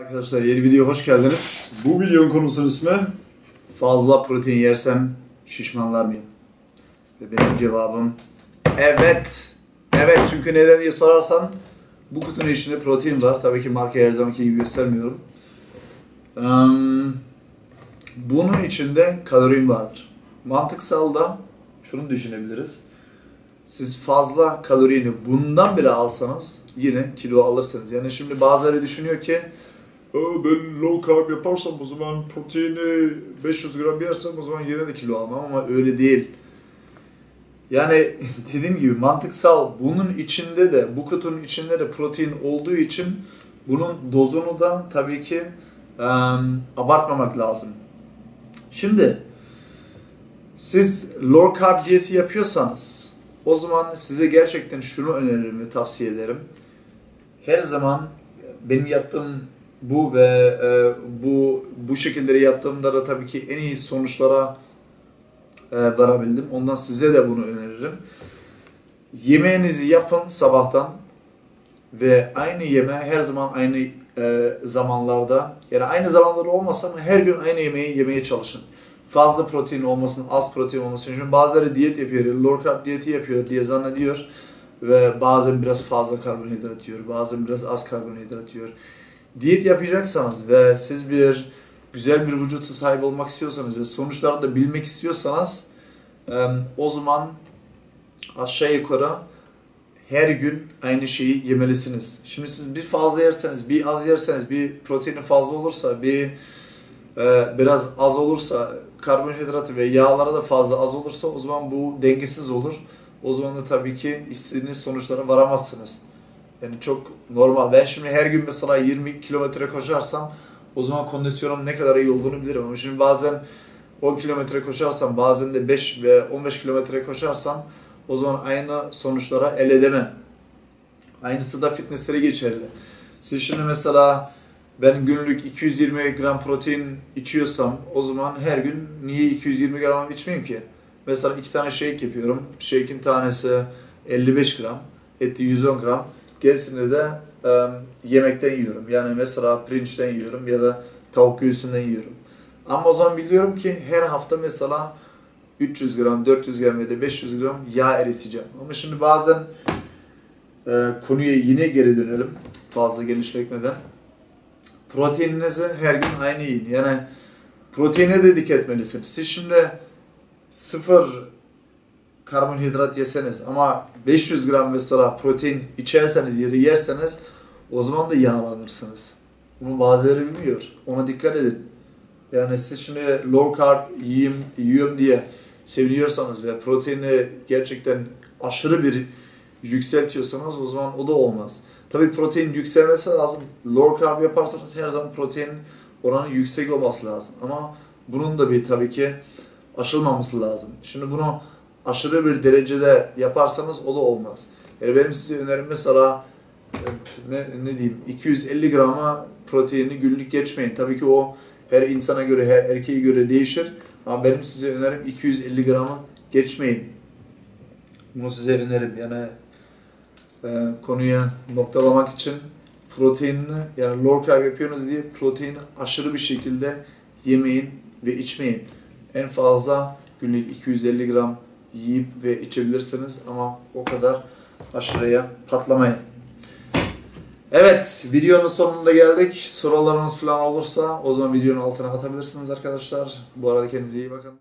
Arkadaşlar yeni video hoş geldiniz. Bu videonun konusunun ismi Fazla protein yersem şişmanlar mıyım? Ve benim cevabım evet. Evet çünkü neden diye sorarsan bu kutunun içinde protein var. Tabii ki marka her zamanki gibi göstermiyorum. Bunun içinde kalorin vardır. Mantıksal da şunu düşünebiliriz. Siz fazla kalorini bundan bile alsanız yine kilo alırsınız. Yani şimdi bazıları düşünüyor ki "Aa, ben low carb yaparsam o zaman proteini 500 gram yersem o zaman yine de kilo almam ama öyle değil. Yani dediğim gibi mantıksal bunun içinde de bu kutunun içinde de protein olduğu için bunun dozunu da tabii ki em, abartmamak lazım. Şimdi siz low carb diyeti yapıyorsanız o zaman size gerçekten şunu öneririm ve tavsiye ederim. Her zaman benim yaptığım bu ve e, bu bu şekilleri yaptığımda da tabii ki en iyi sonuçlara e, varabildim. Ondan size de bunu öneririm. Yemeğinizi yapın sabahtan ve aynı yeme her zaman aynı e, zamanlarda yani aynı zamanlarda olmasa ama her gün aynı yemeği yemeye çalışın. Fazla protein olmasın, az protein olmasın. Şimdi bazıları diyet yapıyor, low carb diyeti yapıyor diye zannediyor ve bazen biraz fazla karbonhidrat yiyor, bazen biraz az karbonhidrat yiyor. Diyet yapacaksanız ve siz bir güzel bir vücuta sahip olmak istiyorsanız ve sonuçlarını da bilmek istiyorsanız o zaman aşağı yukarı her gün aynı şeyi yemelisiniz. Şimdi siz bir fazla yerseniz, bir az yerseniz, bir proteini fazla olursa, bir e, biraz az olursa, karbonhidratı ve yağlara da fazla az olursa o zaman bu dengesiz olur. O zaman da tabii ki istediğiniz sonuçlara varamazsınız. Yani çok normal. Ben şimdi her gün mesela 20 kilometre koşarsam o zaman kondisyonum ne kadar iyi olduğunu bilirim. Ama şimdi bazen 10 kilometre koşarsam, bazen de 5 ve 15 kilometre koşarsam o zaman aynı sonuçlara el edemem. Aynısı da fitnesslere geçerli. Siz şimdi mesela ben günlük 220 gram protein içiyorsam o zaman her gün niye 220 gram içmeyeyim ki? Mesela iki tane shake yapıyorum. Shake'in tanesi 55 gram, eti 110 gram. Gerisini de e, yemekten yiyorum. Yani mesela pirinçten yiyorum ya da tavuk göğsünden yiyorum. Ama o zaman biliyorum ki her hafta mesela 300 gram, 400 gram ya da 500 gram yağ eriteceğim. Ama şimdi bazen e, konuya yine geri dönelim fazla genişletmeden. Proteininizi her gün aynı yiyin. Yani proteine de dikkat etmelisiniz. Siz şimdi sıfır karbonhidrat yeseniz ama 500 gram mesela protein içerseniz da yerseniz o zaman da yağlanırsınız. Bunu bazıları bilmiyor. Ona dikkat edin. Yani siz şimdi low carb yiyeyim, yiyorum diye seviniyorsanız ve proteini gerçekten aşırı bir yükseltiyorsanız o zaman o da olmaz. Tabii protein yükselmesi lazım. Low carb yaparsanız her zaman protein oranı yüksek olması lazım. Ama bunun da bir tabii ki aşılmaması lazım. Şimdi bunu aşırı bir derecede yaparsanız o da olmaz. Yani benim size önerim mesela ne, ne diyeyim 250 grama proteini günlük geçmeyin. Tabii ki o her insana göre, her erkeğe göre değişir. Ama benim size önerim 250 gramı geçmeyin. Bunu size önerim. Yani e, konuya noktalamak için proteinini yani low carb yapıyorsunuz diye proteini aşırı bir şekilde yemeyin ve içmeyin. En fazla günlük 250 gram yiyip ve içebilirsiniz ama o kadar aşırıya patlamayın. Evet, videonun sonunda geldik. Sorularınız falan olursa o zaman videonun altına atabilirsiniz arkadaşlar. Bu arada kendinize iyi bakın.